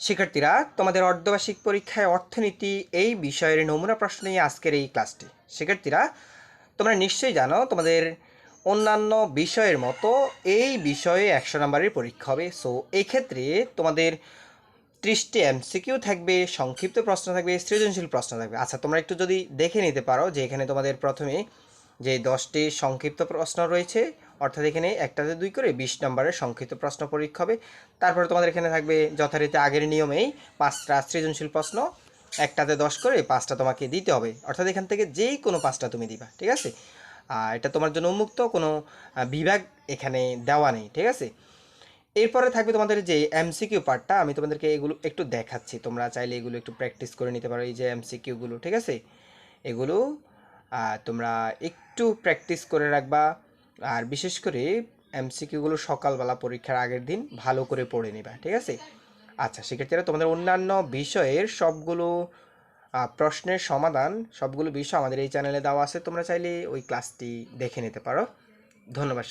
শিক্ষার্থীরা, তোমাদের অর্ধবার্ষিক পরীক্ষায় অর্থনীতি এই বিষয়ের নমুনা প্রশ্ন নিয়ে আজকের এই ক্লাসটি। শিক্ষার্থীরা, তোমরা নিশ্চয়ই জানো, তোমাদের অন্যান্য বিষয়ের মতো এই বিষয়ে একশো নম্বরের পরীক্ষা হবে। সো এক্ষেত্রে তোমাদের ত্রিশটি এমসিকিউ থাকবে, সংক্ষিপ্ত প্রশ্ন থাকবে, সৃজনশীল প্রশ্ন থাকবে। আচ্ছা তোমরা একটু যদি দেখে নিতে পারো যে এখানে তোমাদের প্রথমে যে দশটি সংক্ষিপ্ত প্রশ্ন রয়েছে অর্থাৎ এখানে একটাতে দুই করে বিশ নম্বরের সংক্ষিপ্ত প্রশ্ন পরীক্ষা হবে। তারপরে তোমাদের এখানে থাকবে যথারীতি আগের নিয়মেই পাঁচটা সৃজনশীল প্রশ্ন, একটাতে দশ করে পাঁচটা তোমাকে দিতে হবে। অর্থাৎ এখান থেকে যেই কোনো পাঁচটা তুমি দিবা, ঠিক আছে? আর এটা তোমার জন্য উন্মুক্ত, কোনো বিভাগ এখানে দেওয়া নেই, ঠিক আছে? এরপরে থাকবে তোমাদের যে এমসিকিউ পার্টটা, আমি তোমাদেরকে এগুলো একটু দেখাচ্ছি। তোমরা চাইলে এগুলো একটু প্র্যাকটিস করে নিতে পারো, এই যে এমসিকিউগুলো, ঠিক আছে? এগুলো তোমরা একটু প্র্যাকটিস করে রাখবা। আর বিশেষ করে এমসিকিউগুলো সকালবেলা পরীক্ষার আগের দিন ভালো করে পড়ে নেবা, ঠিক আছে আচ্ছা সেক্ষেত্রে তোমাদের অন্যান্য বিষয়ের সবগুলো প্রশ্নের সমাধান, সবগুলো বিষয় আমাদের এই চ্যানেলে দেওয়া আছে, তোমরা চাইলে ওই ক্লাসটি দেখে নিতে পারো ধন্যবাদ।